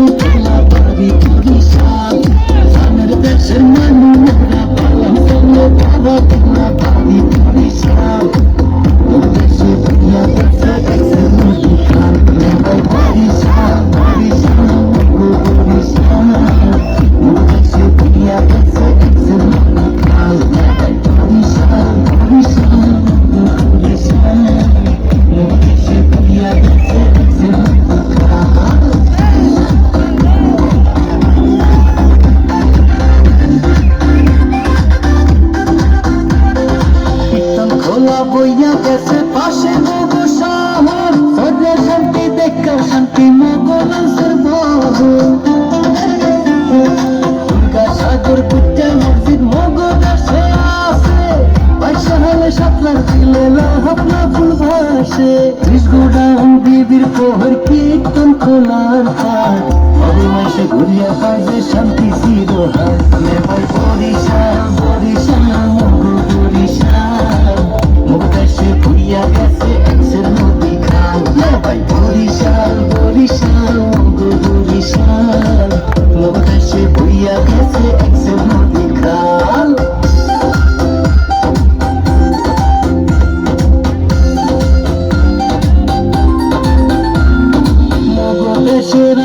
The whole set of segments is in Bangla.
I'll be খোলা বইয়া গেছে পাশে মগ শহর সর্বে শান্তি দেখা শান্তি মগল সর্বহ দুর্গা সাগর কুট্টা মসজিদ মগল দেশে আছে। পয়সা হলে সাতলার দিলে লাহাবলা ফুল ভাসে। ত্রিশগুড়াম বিবির পোহর কীর্তন খোলার মাসে ঘুরিয়া পায় যে শান্তি চিরহার। ঘুরিয়া গেছে এক্সের নদী খাল দেশের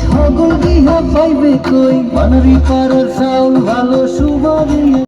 সগল বিহা পাইবে কই? মানারি পাড়ার চাউল ভালো সুবাদে